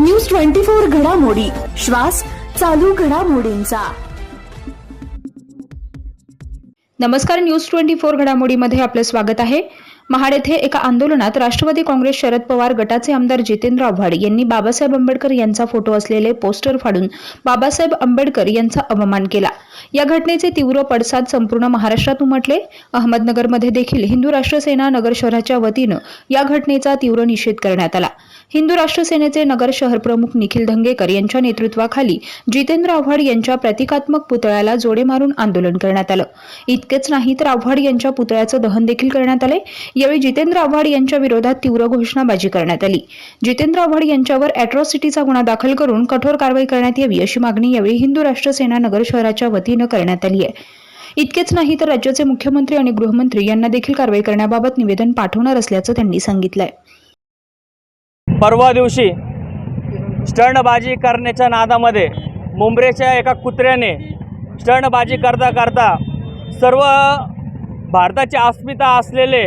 News twenty four घडामोडी. श्वास चालू घडामोडींचा. नमस्कार न्यूज ट्वेंटी फोर घडामोडीमध्ये आपलं स्वागत आहे. महाड येथे एका आंदोलनात राष्ट्रवादी काँग्रेस शरद पवार गटाचे आमदार जितेंद्र आव्हाड यांनी बाबासाहेब आंबेडकर यांचा फोटो असलेले पोस्टर फाडून बाबासाहेब आंबेडकर यांचा अवमान केला. या घटनेचे तीव्र पडसाद संपूर्ण महाराष्ट्रात उमटले. अहमदनगरमध्ये देखील हिंदू राष्ट्र सेना नगर शहराच्या वतीनं या घटनेचा तीव्र निषेध करण्यात आला. हिंदू राष्ट्र सेनेचे नगर शहर प्रमुख निखिल धंगेकर यांच्या नेतृत्वाखाली जितेंद्र आव्हाड यांच्या प्रतिकात्मक पुतळ्याला जोडे मारून आंदोलन करण्यात आलं. इतकेच नाही तर आव्हाड यांच्या पुतळ्याचं दहन देखील करण्यात आले यावेळी जितेंद्र आव्हाड यांच्या विरोधात तीव्र घोषणाबाजी करण्यात आली. जितेंद्र आव्हाड यांच्यावर अॅट्रॉसिटीचा गुन्हा दाखल करून कठोर कारवाई करण्यात यावी अशी मागणी यावेळी हिंदू राष्ट्र सेना नगर शहराच्या वतीनं करण्यात आली आहे. इतकेच नाही तर राज्याचे मुख्यमंत्री आणि गृहमंत्री यांना देखील कारवाई करण्याबाबत निवेदन पाठवणार असल्याचं त्यांनी सांगितलंय. परवा दिवशी स्टंटबाजी करण्याच्या नादामध्ये मुंबरेच्या एका कुत्र्याने स्टंटबाजी करता करता सर्व भारताची अस्मिता असलेले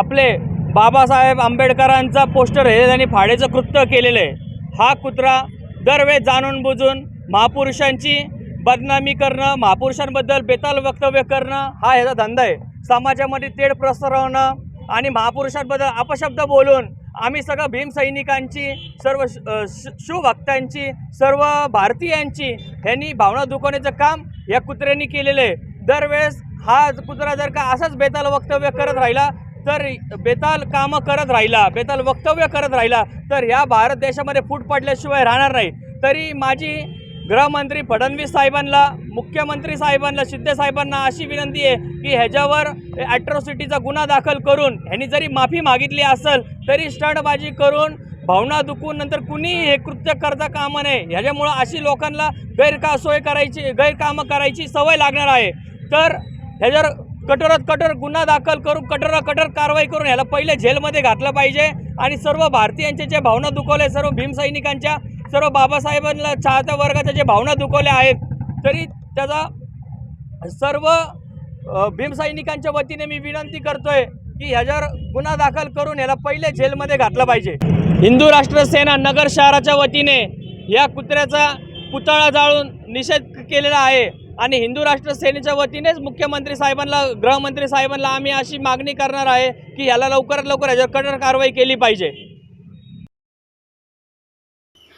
आपले बाबासाहेब आंबेडकरांचा पोस्टर हे त्यांनी फाडेचं कृत्य केलेलं आहे. हा कुत्रा दरवेळेस जाणून बुजून महापुरुषांची बदनामी करणं महापुरुषांबद्दल बेताल वक्तव्य करणं हा ह्याचा धंदा आहे. समाजामध्ये तेढ प्रसरवणं आणि महापुरुषांबद्दल अपशब्द बोलून आम्ही सगळं भीमसैनिकांची सर्व श- शिवभक्तांची सर्व भारतीयांची ह्यांनी भावना दुखवण्याचं काम या कुत्र्यांनी केलेलं आहे. दरवेळेस हा कुत्रा जर का असंच बेताल वक्तव्य करत राहिला तर बेताल कामं करत राहिला बेताल वक्तव्य करत राहिला तर ह्या भारत देशामध्ये फूट पडल्याशिवाय राहणार नाही. तरी माझी गृहमंत्री फडणवीस साहेबांना मुख्यमंत्री साहेबांना शिंदे साहेबांना अशी विनंती आहे की ह्याच्यावर ॲट्रॉसिटीचा गुन्हा दाखल करून ह्यांनी जरी माफी मागितली असेल तरी स्टंटबाजी करून भावना दुखून नंतर कुणीही हे कृत्य करता कामं नये. ह्याच्यामुळं अशी लोकांना गैरका सोय करायची गैरकामं करायची सवय लागणार आहे. तर ह्याच्यावर कठोरात कठोर गुन्हा दाखल करून कठोरात कठोर कारवाई करून ह्याला पहिले झेलमध्ये घातलं पाहिजे. आणि सर्व भारतीयांच्या जे भावना दुखवले सर्व भीमसैनिकांच्या सर्व बाबासाहेबांना चाहत्या वर्गाच्या जे भावना दुखवल्या आहेत तरी त्याचा सर्व भीमसैनिकांच्या वतीने मी विनंती करतोय की ह्याच्यावर गुन्हा दाखल करून ह्याला पहिले जेलमध्ये घातलं पाहिजे. हिंदू राष्ट्र सेना नगर शहराच्या वतीने या कुत्र्याचा पुतळा जाळून निषेध केलेला आहे आणि हिंदू राष्ट्र सेनेच्या वतीनेच मुख्यमंत्री साहेबांना गृहमंत्री साहेबांना आम्ही अशी मागणी करणार आहे की याला लवकरात लवकर याच्यावर कठोर कारवाई केली पाहिजे.